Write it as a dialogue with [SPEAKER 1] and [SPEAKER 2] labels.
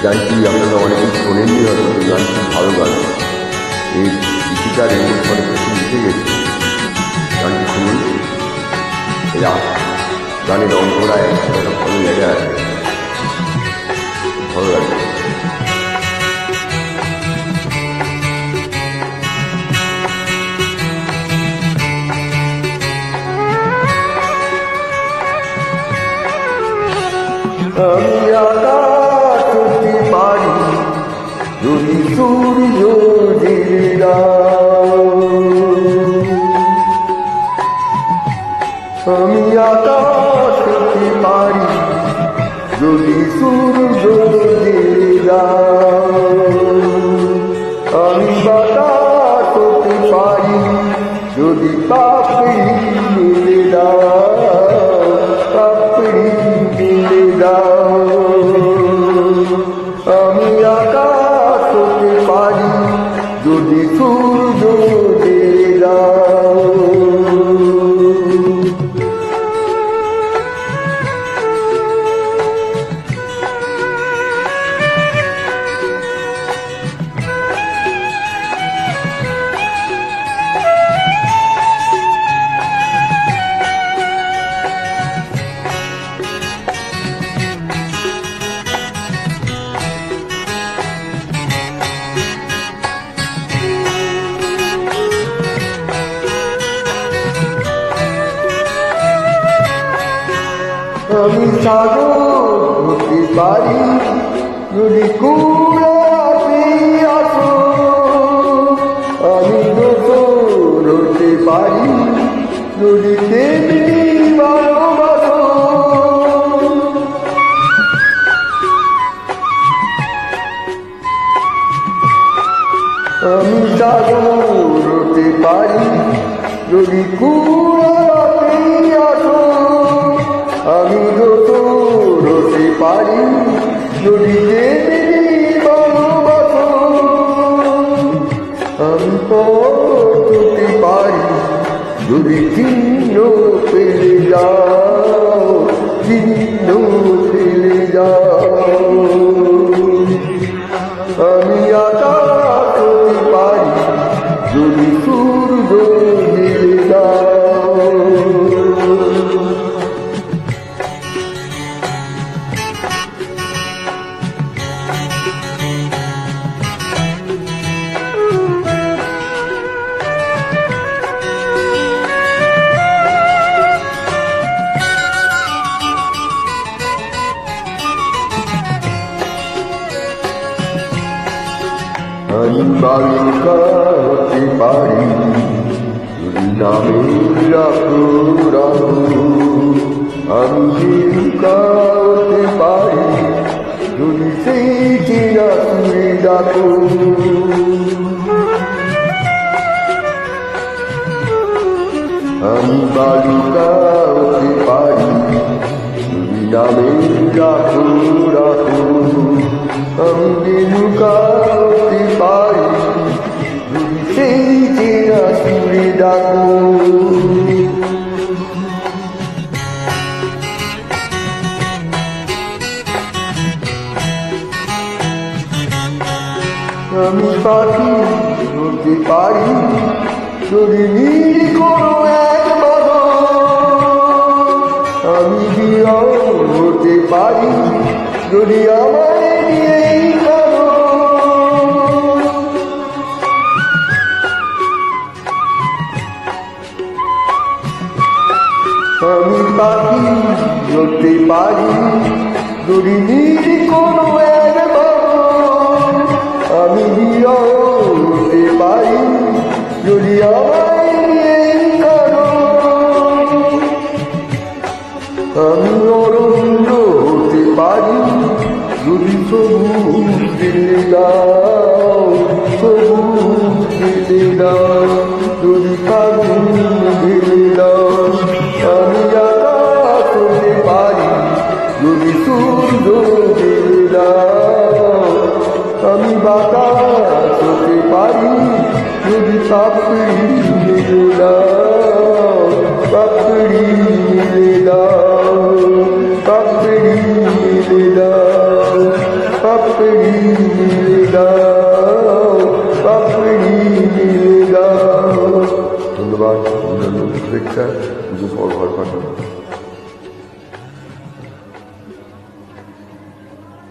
[SPEAKER 1] 비잔집 양성원의 보낸리어서 비잔집 바로간 이 이시달 일본판에 무슨 이세계 난 군을 야 나는 너무 돌아야 해서 건을 내려야 돼. 걸어야 돼 Oh, yeah. যদি সূর্য আমি আকাশ পারি যদি সূর্য আমি বাতাস পারি যদি পাপড়ি মিলে দাও পাপড়ি মিলে দাও আমি সাগর পারি। যদি আমি দোসর হতে পারি। যদি তেমনি আমি সাগর হতে পারি। যদি কুড়াতে পারি যদি আমি পড়তে পারি যদি চিহ্ন পেলে যাও, চিহ্ন পেলে যাও। আমি আকাশ পারি যদি সূর্য বালিকা পারি আমি জীবিকা পারি যদি সেই আমি বালিকা ডাকো আমি পাখি হতে পারি যদি নীল কোনো এক আমি বিরল হতে পারি, যদি আমায় পাখি হতে পারি। নীল কোনো এক আমি হতে পারি যদি আমায় করো। আমি অরণ্য হতে পারি যদি সবুজ দিলে দাও, সবুজ দিলে দাও বাতাস হতে পারি যদি পাপড়ি দিলে দাও পাপড়ি দিলে দাও পাপড়ি মিলে দাও পাপড়ি মিল পাপড়ি মিল গাও ধন্যবাদ অন্যান্য পুজো পর পাঠানো